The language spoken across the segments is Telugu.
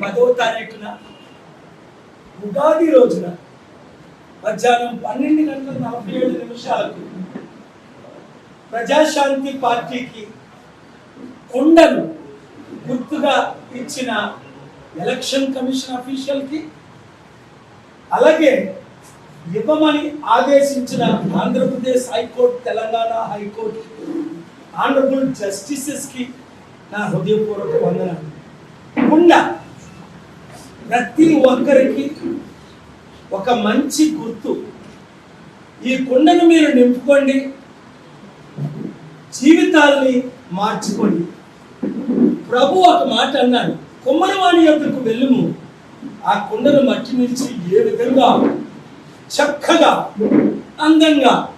పదవ తారీఖున ఉగాది రోజున మధ్యాహ్నం పన్నెండు గంటల నలభై ఏడు నిమిషాలకు ప్రజాశాంతి పార్టీకి కొండను గుర్తుగా ఇచ్చిన ఎలక్షన్ కమిషన్ అఫీషియల్కి అలాగే ఇవ్వమని ఆదేశించిన Andhra Pradesh high court Telangana high court honourable జస్టిసెస్కి నా హృదయపూర్వక వందనాలు. కుండ ప్రతి ఒక్కరికి ఒక మంచి గుర్తు. ఈ కుండను మీరు నింపుకోండి. జీవితాల్ని మార్చుకోండి. ప్రభు ఒక మాట అన్నాడు కుమ్మరవాణి యొక్కకు వెళ్ళుము. ఆ కుండను మట్టి నుంచి ఏ విధంగా చక్కగా అందంగా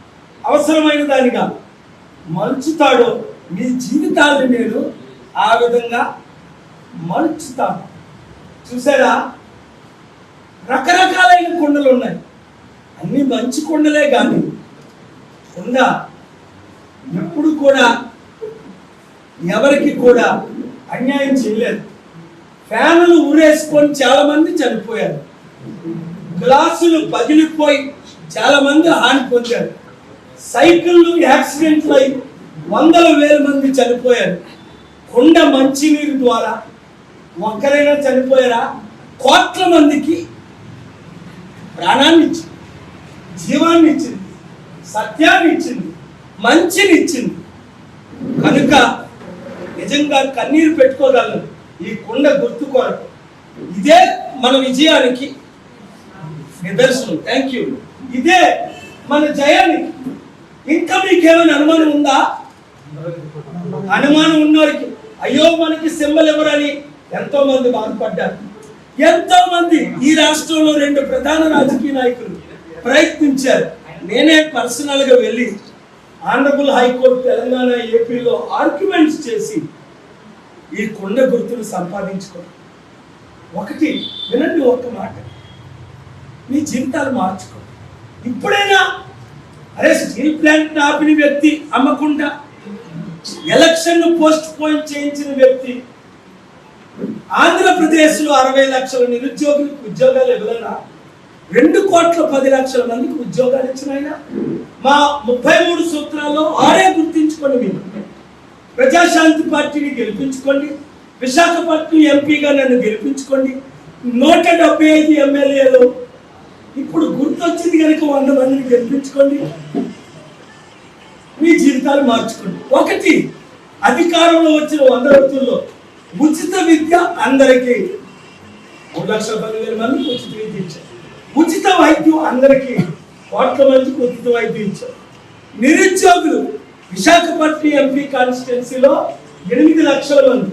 అవసరమైన దానిగా మలుచుతాడో మీ జీవితాన్ని నేను ఆ విధంగా మలుచుతాను. చూసారా? రకరకాలైన కొండలు ఉన్నాయి. అన్ని మంచి కొండలే కానీ కొండ ఎప్పుడు కూడా ఎవరికి కూడా అన్యాయం చేయలేదు. ఫ్యాన్లు ఊరేసుకొని చాలా మంది చనిపోయారు. గ్లాసులు పగిలిపోయి చాలా మంది హాని పొందారు. సైకిళ్ళు యాక్సిడెంట్లు అయి వందల వేల మంది చనిపోయారు. కొండ మంచినీరు ద్వారా ఒక్కరైనా చనిపోయారా? కోట్ల మందికి ప్రాణాన్ని ఇచ్చింది. జీవాన్ని ఇచ్చింది. సత్యాన్ని ఇచ్చింది. మంచిని ఇచ్చింది. కనుక నిజంగా కన్నీరు పెట్టుకోగలను. ఈ కుండ గుర్తు కొరకు. ఇదే మన విజయానికి నిదర్శనం. థ్యాంక్ యూ ఇదే మన జయానికి. ఇంకా మీకేమైనా అనుమానం ఉందా? అనుమానం ఉన్నవారికి అయ్యో మనకి సింబల్ ఎవరని ఎంతో మంది బాధపడ్డారు ఎంతో మంది ఈ రాష్ట్రంలో రెండు ప్రధాన రాజకీయ నాయకులు ప్రయత్నించారు. నేనే పర్సనల్గా వెళ్ళి ఆనరబుల్ హైకోర్టు తెలంగాణ ఏపీలో ఆర్గ్యుమెంట్స్ చేసి ఈ కొండ గుర్తులు సంపాదించుకో ఒకటి వినండి ఒక్క మాట. మీ జీవితాలు మార్చుకో ఇప్పుడైనా అరే స్టీల్ ప్లాంట్ ఆపిన వ్యక్తి అమ్మకుండా ఎలక్షన్ పోస్ట్ పోన్ చేయించిన వ్యక్తి ఆంధ్రప్రదేశ్లో అరవై లక్షల నిరుద్యోగులకు ఉద్యోగాలు ఇవ్వలేనా రెండు కోట్ల పది లక్షల మందికి ఉద్యోగాలు ఇచ్చిన ఆయన మా ముప్పై మూడు సూత్రాల్లో ఆరే గుర్తించుకోండి మీరు. ప్రజాశాంతి పార్టీని గెలిపించుకోండి. విశాఖపట్నం ఎంపీగా నన్ను గెలిపించుకోండి. నూట డెబ్బై ఐదు ఎమ్మెల్యేలు. ఇప్పుడు గుర్తొచ్చింది కనుక వంద మందిని గెలిపించుకోండి. మీ జీవితాలు మార్చుకోండి. ఒకటి అధికారంలో వచ్చిన వంద రోజుల్లో ఉచిత విద్య అందరికీ. మూడు లక్షల పదివేల మందికి ఉచిత విద్య ఇచ్చారు. ఉచిత వైద్యం అందరికీ కోట్ల మందికి ఉచిత వైద్యం ఇచ్చారు. నిరుద్యోగులు విశాఖపట్నం ఎంపీ కాన్స్టిట్యున్సీలో ఎనిమిది లక్షల మంది.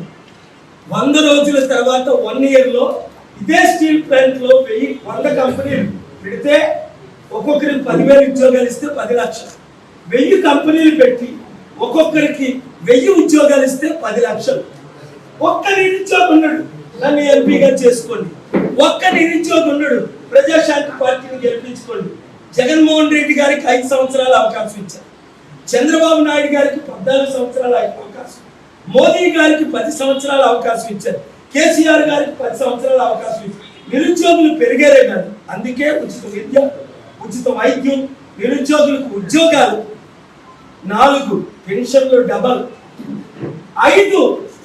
వంద రోజుల తర్వాత వన్ ఇయర్లో ఇదే స్టీల్ ప్లాంట్లో వెయ్యి వంద కంపెనీలు పెడితే ఒక్కొక్కరికి పదివేలు ఉద్యోగాలు ఇస్తే పది లక్షలు. వెయ్యి కంపెనీలు పెట్టి ఒక్కొక్కరికి వెయ్యి ఉద్యోగాలు ఇస్తే పది లక్షలు. ఒక్క నిరుద్యోగం ఉన్నాడు నన్ను ఎంపీగా చేసుకోండి. ఒక్క నిరుద్యోగి ఉన్నాడు ప్రజాశాంతి పార్టీని గెలిపించుకోండి. జగన్మోహన్ రెడ్డి గారికి ఐదు సంవత్సరాల అవకాశం ఇచ్చారు. చంద్రబాబు నాయుడు గారికి పద్నాలుగు సంవత్సరాల అవకాశం. మోదీ గారికి పది సంవత్సరాల అవకాశం ఇచ్చారు. కేసీఆర్ గారికి పది సంవత్సరాల అవకాశం ఇచ్చారు. నిరుద్యోగులు పెరిగారే కాదు. అందుకే ఉచిత విద్య ఉచిత వైద్యం నిరుద్యోగులకు ఉద్యోగాలు నాలుగు పెన్షన్లు డబల్. ఐదు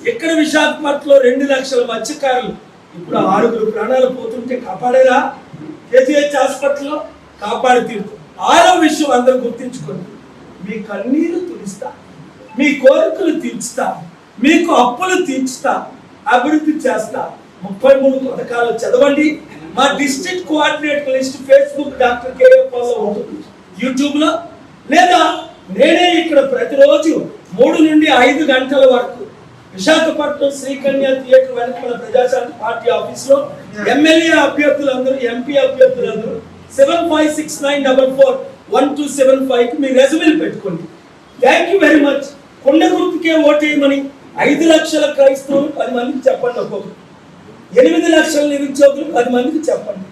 ఇక్కడ విశాఖపట్నంలో రెండు లక్షల మత్స్యకారులు? ఇప్పుడు ఆరుగురు ప్రాణాలు పోతుంటే కాపాడేదా? కేజీహెచ్ హాస్పిటల్లో కాపాడి తీరుతూ. ఆరో విషయం అందరూ గుర్తించుకోండి. మీ కన్నీరు తుడిస్తా. మీ కోరికలు తీర్చుతా. మీకు అప్పులు తీర్చుతా. అభివృద్ధి చేస్తా. ముప్పై మూడు పథకాలు చదవండి. మా district coordinator list Facebook doctor KA follow ఉంటుంది. యూట్యూబ్లో. లేదా నేనే ఇక్కడ ప్రతిరోజు మూడు నుండి ఐదు గంటల వరకు విశాఖపట్నం శ్రీకన్య థియేటర్ వెనకాల ప్రజాశాంతి పార్టీ ఆఫీస్లో ఎమ్మెల్యే అభ్యర్థులందరూ ఎంపీ అభ్యర్థులందరూ seven five six nine double four one two seven ఫైవ్కి మీ రెజ్యూమీలు పెట్టుకోండి. థ్యాంక్ యూ వెరీ మచ్ కొండ గుర్తుకే ఓటేయమని ఐదు లక్షల క్రైస్తవులు పది మందికి చెప్పండి ఒక్కొక్కరు. ఎనిమిది లక్షల నిరుద్యోగులు పది మందికి చెప్పండి.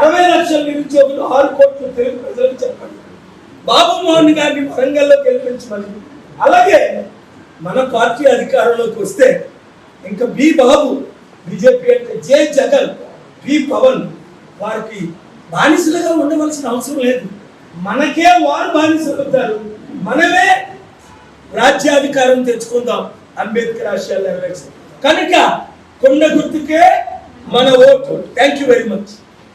అరవై లక్షల నిరుద్యోగులు ఆరు కోట్ల తెలుగు ప్రజలకు చెప్పండి. బాబు మోహన్ గారిని వరంగల్లో గెలిపించమని. అలాగే మన పార్టీ అధికారంలోకి వస్తే ఇంకా బి బాబు బీజేపీ అంటే జే జగన్ బి పవన్ వారికి బానిసలుగా ఉండవలసిన అవసరం లేదు. మనకే వారు బానిసలుతారు మనమే రాజ్యాధికారం తెచ్చుకుందాం. అంబేద్కర్ ఆశయాలు నెరవేర్చాం కనుక కొండ గుర్తుకే మన vote. Thank you very much